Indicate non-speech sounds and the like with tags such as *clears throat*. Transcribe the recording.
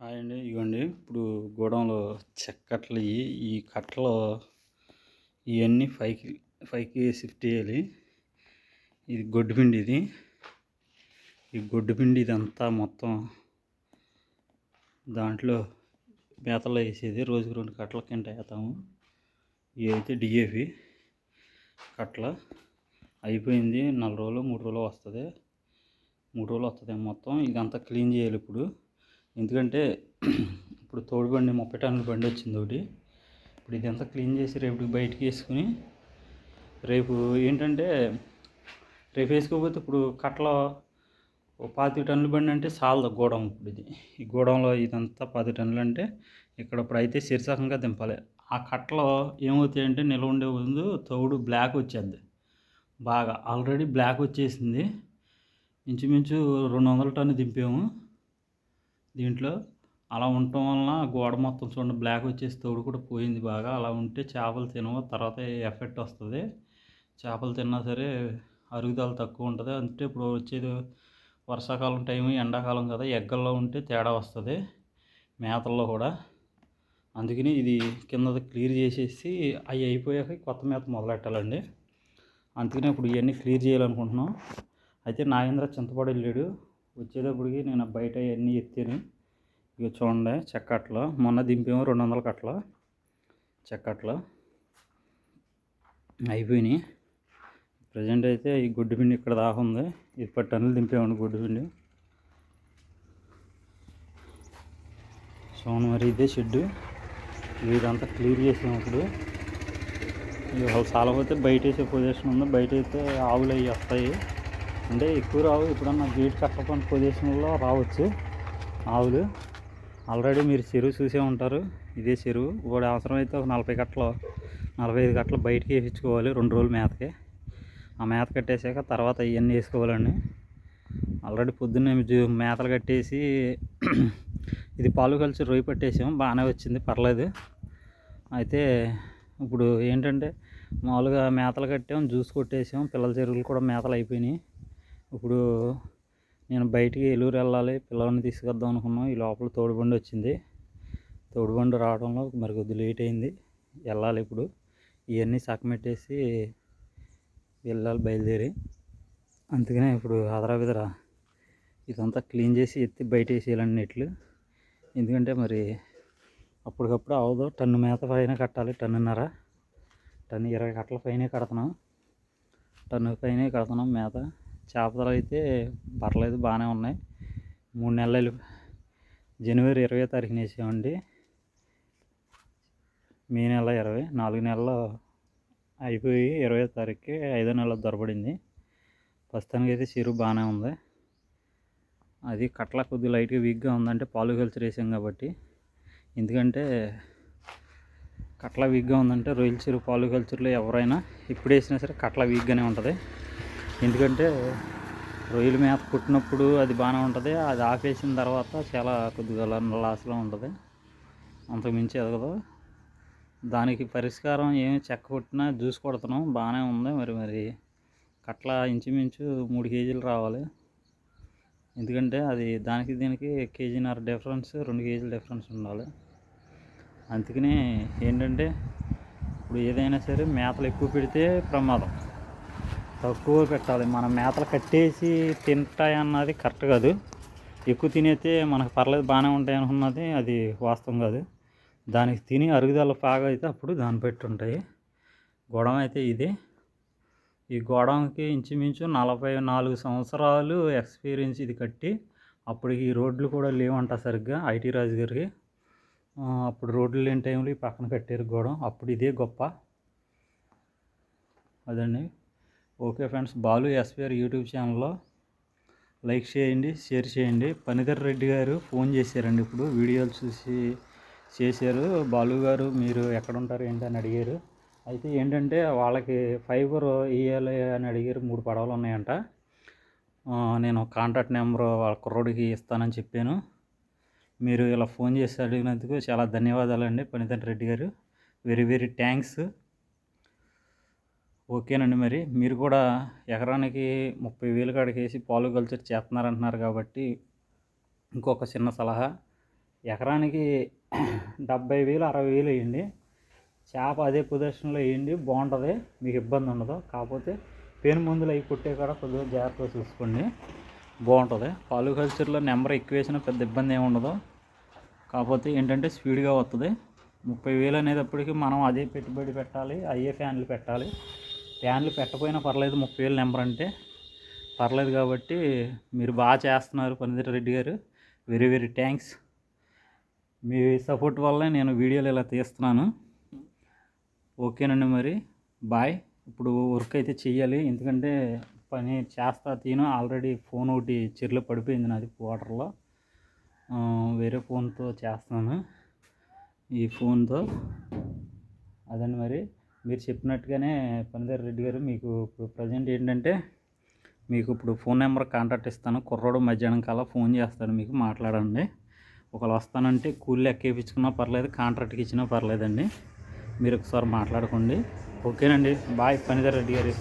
Hi అండి ఇగోండి ఇప్పుడు గోడౌన్లో చెక్కట్లు ఇవి ఈ కట్టలు ఇవన్నీ పైకి పైకి షిఫ్ట్ చేయాలి. ఇది గొడ్డుపిండి ఇది. ఈ గొడ్డుపిండి ఇదంతా మొత్తం దాంట్లో మేతలో వేసేది. రోజుకి రెండు కట్టల కింద వేస్తాము. ఇదైతే డిఏపి కట్ల అయిపోయింది. నాలుగు రోజులు మూడు రోజులు వస్తుంది. మూడు రోజులు వస్తుంది మొత్తం. ఇదంతా క్లీన్ చేయాలి ఇప్పుడు. ఎందుకంటే ఇప్పుడు తోడు బండి ముప్పై టన్నుల బండి వచ్చింది ఒకటి. ఇప్పుడు ఇదంతా క్లీన్ చేసి రేపు బయటికి వేసుకుని రేపు ఏంటంటే రేపు వేసుకోకపోతే ఇప్పుడు కట్టలో పాతి టన్నుల బండి అంటే చాలదు గోడం ఇప్పుడు ఇది. ఈ గోడంలో ఇదంతా పాతి టన్నులు అంటే ఇక్కడ ఇప్పుడు అయితే శీర్షకంగా దింపాలి. ఆ కట్టలో ఏమవుతాయంటే నిల్వ ఉండే ముందు తౌడు బ్లాక్ వచ్చేది బాగా ఆల్రెడీ బ్లాక్ వచ్చేసింది. ఇంచుమించు రెండు వందల టన్ను దింపాము. దీంట్లో అలా ఉండటం వలన గోడ మొత్తం చూడండి బ్లాక్ వచ్చేసి తోడు కూడా పోయింది బాగా. అలా ఉంటే చేపలు తినవు తర్వాత ఎఫెక్ట్ వస్తుంది? చేపలు తిన్నా సరే అరుగుదల తక్కువ ఉంటుంది. అంటే ఇప్పుడు వచ్చేది వర్షాకాలం టైం ఎండాకాలం కదా ఎగ్గల్లో ఉంటే తేడా వస్తుంది మేతల్లో కూడా. అందుకని ఇది కింద క్లియర్ చేసేసి అవి అయిపోయాక కొత్త మేత మొదలెట్టాలండి. అందుకనే ఇప్పుడు ఇవన్నీ క్లియర్ చేయాలనుకుంటున్నాం. అయితే నాగేంద్ర చింతపడి వెళ్ళాడు. వచ్చేటప్పటికి నేను బయట అవన్నీ ఎత్తాను. ఇక చూడండి చెక్కట్లో మొన్న దింపేమో రెండు వందల కట్టలు చెక్కట్లో అయిపోయినాయి. ప్రజెంట్ అయితే ఈ గుడ్డు పిండి ఇక్కడ దాకా ఉంది. ఇప్పటి టన్నులు దింపేమండి గుడ్డు పిండి. చూడండి మరి ఇదే షెడ్డు. వీరంతా క్లియర్ చేసాం ఇప్పుడు. ఇవాళ చాలా పోతే బయట వేసే పొజిషన్ ఉంది. బయట అయితే ఆవులు అవి వస్తాయి. అంటే ఎక్కువ రావు. ఎప్పుడన్నా గేట్ కట్టకుండా పొజిషన్లో రావచ్చు. ఆవులు. ఆల్రెడీ మీరు చెరువు చూసే ఉంటారు. ఇదే చెరువు. ఇప్పుడు అవసరమైతే ఒక నలభై కట్టలు నలభై ఐదు కట్టలు బయటికి వేయించుకోవాలి రెండు రోజులు మేతకి. ఆ మేత కట్టేసాక తర్వాత ఇవన్నీ వేసుకోవాలండి. ఆల్రెడీ పొద్దున్నే మేతలు కట్టేసి *clears throat* ఇది పాలు కలిసి రొయ్యి పట్టేసాం బాగానే వచ్చింది. పర్లేదు. అయితే ఇప్పుడు ఏంటంటే మామూలుగా మేతలు కట్టాం జ్యూస్ కొట్టేసాం పిల్లల చెరువులు కూడా మేతలు అయిపోయినాయి. ఇప్పుడు నేను బయటికి ఎలూరు వెళ్ళాలి పిల్లల్ని తీసుకొద్దాం అనుకున్నాం. ఈ లోపల తోడుబండి వచ్చింది. తోడుబండి రావడంలో మరి కొద్ది లేట్ అయింది. వెళ్ళాలి ఇప్పుడు. ఇవన్నీ సకమెట్టేసి వెళ్ళాలి బయలుదేరి. అందుకనే ఇప్పుడు అదరా బిదరా ఇదంతా క్లీన్ చేసి ఎత్తి బయట వేసేయాలండి నెట్లు. ఎందుకంటే మరి అప్పటికప్పుడు అవదు. టన్ను మేత పైన కట్టాలి టన్నున్నర. టన్ను ఇరవై కట్టల పైనే కడుతున్నాం. టన్ను పైనే కడుతున్నాం మేత. చేపలు అయితే పర్లేదు బాగానే ఉన్నాయి. మూడు నెలలు జనవరి ఇరవై తారీఖున వేసామండి. మే నెల ఇరవై నాలుగు నెలలు అయిపోయి ఇరవై తారీఖుకి ఐదో నెల దొరబడింది. ప్రస్తుతానికి అయితే చెరువు బాగానే ఉంది. అది కట్ల కొద్దిగా లైట్గా వీక్గా ఉందంటే పాలు కల్చర్ వేసాం కాబట్టి. ఎందుకంటే కట్ల వీక్గా ఉందంటే రొయ్యల చెరువు పాలు కల్చర్లో ఎవరైనా ఇప్పుడు వేసినా సరే కట్ల వీక్గానే ఉంటుంది. ఎందుకంటే రొయ్యల మేత కుట్టినప్పుడు అది బాగానే ఉంటుంది. అది ఆపేసిన తర్వాత చాలా కొద్దిగా లాస్లో ఉంటుంది. అంతకు మించి ఎదగదు. దానికి పరిష్కారం ఏమి చెక్క కొట్టినా జ్యూస్ కొడుతున్నాం. బాగానే ఉంది. మరి మరి కట్ల ఇంచుమించు మూడు కేజీలు రావాలి. ఎందుకంటే అది దానికి దీనికి కేజీన్నర డిఫరెన్స్ రెండు కేజీల డిఫరెన్స్ ఉండాలి. అందుకని ఏంటంటే ఇప్పుడు ఏదైనా సరే మేతలు ఎక్కువ పెడితే ప్రమాదం. తక్కువ పెట్టాలి. మనం మేతలు కట్టేసి తింటాయన్నది కరెక్ట్ కాదు. ఎక్కువ తినైతే మనకు పర్లేదు బాగానే ఉంటాయి అనుకున్నది అది వాస్తవం కాదు. దానికి తిని అరుగుదల బాగా అయితే అప్పుడు దాన్ని పెట్టి ఉంటాయి. గొడవ అయితే ఇది. ఈ గోడంకి ఇంచుమించు నలభై నాలుగు సంవత్సరాలు ఎక్స్పీరియన్స్ ఇది కట్టి అప్పుడు ఈ రోడ్లు కూడా లేవంట సరిగ్గా ఐటీ రాజు గారికి. అప్పుడు రోడ్లు లేని టైంలో ఈ పక్కన కట్టారు గొడవ. అప్పుడు ఇదే గొప్ప. అదండి. Okay friends Balu SPR YouTube ఛానల్లో లైక్ చేయండి షేర్ చేయండి. పనిధర్ రెడ్డి గారు ఫోన్ చేశారండి ఇప్పుడు వీడియోలు చూసి చేశారు. బాలు గారు మీరు ఎక్కడ ఉంటారు ఏంటి అని అడిగారు. అయితే ఏంటంటే వాళ్ళకి ఫైబర్ ఇవ్వాలి అని అడిగారు మూడు పడవలు ఉన్నాయంట. నేను కాంటాక్ట్ నెంబర్ వాళ్ళ కుర్రోడికి ఇస్తానని చెప్పాను. మీరు ఇలా ఫోన్ చేసి అడిగినందుకు చాలా ధన్యవాదాలండి Panidhar Reddy garu. Very very thanks. ఓకేనండి మరి. మీరు కూడా ఎకరానికి ముప్పై వేలు కాడికి వేసి పాలు కల్చర్ చేస్తున్నారంటున్నారు కాబట్టి ఇంకొక చిన్న సలహా. ఎకరానికి డెబ్బై వేలు అరవై వేలు వేయండి. చేప అదే పొజిషన్లో వేయండి. బాగుంటుంది. మీకు ఇబ్బంది ఉండదు. కాకపోతే పేను మందులు అవి కొట్టే కూడా కొద్దిగా జాగ్రత్తగా చూసుకోండి. బాగుంటుంది. పాలు కల్చర్లో నెంబర్ ఎక్కువ వేసినా పెద్ద ఇబ్బంది ఏమి ఉండదు. కాకపోతే ఏంటంటే స్పీడ్గా వస్తుంది ముప్పై వేలు అనేటప్పటికి మనం అదే పెట్టుబడి పెట్టాలి అయ్యే ఫ్యాన్లు పెట్టాలి. ఫ్యాన్లు పెట్టకపోయినా పర్లేదు ముప్పై వేలు నెంబర్ అంటే. పర్లేదు కాబట్టి మీరు బాగా చేస్తున్నారు Panidhar Reddy garu. Very very thanks. మీ సపోర్ట్ వల్లే నేను వీడియోలు ఇలా తీస్తున్నాను. ఓకేనండి మరి. బాయ్. ఇప్పుడు వర్క్ అయితే చెయ్యాలి. ఎందుకంటే పని చేస్తా తీను. ఆల్రెడీ ఫోన్ ఒకటి చెర్లో పడిపోయింది నాది వాటర్లో. వేరే ఫోన్తో చేస్తాను ఈ ఫోన్తో. అదండి మరి. మీరు చెప్పినట్టుగానే పనిదారి రెడ్డి గారు మీకు ఇప్పుడు ప్రజెంట్ ఏంటంటే మీకు ఇప్పుడు ఫోన్ నెంబర్ కాంటాక్ట్ ఇస్తాను. కుర్రోడు మధ్యాహ్నం కల్లా ఫోన్ చేస్తాను మీకు మాట్లాడండి. ఒకవేళ వస్తానంటే కూలి ఎక్కేపించుకున్నా పర్లేదు కాంట్రాక్ట్కి ఇచ్చినా పర్లేదండి. మీరు ఒకసారి మాట్లాడుకోండి. ఓకేనండి. బాయ్ పనిదారి రెడ్డి గారు.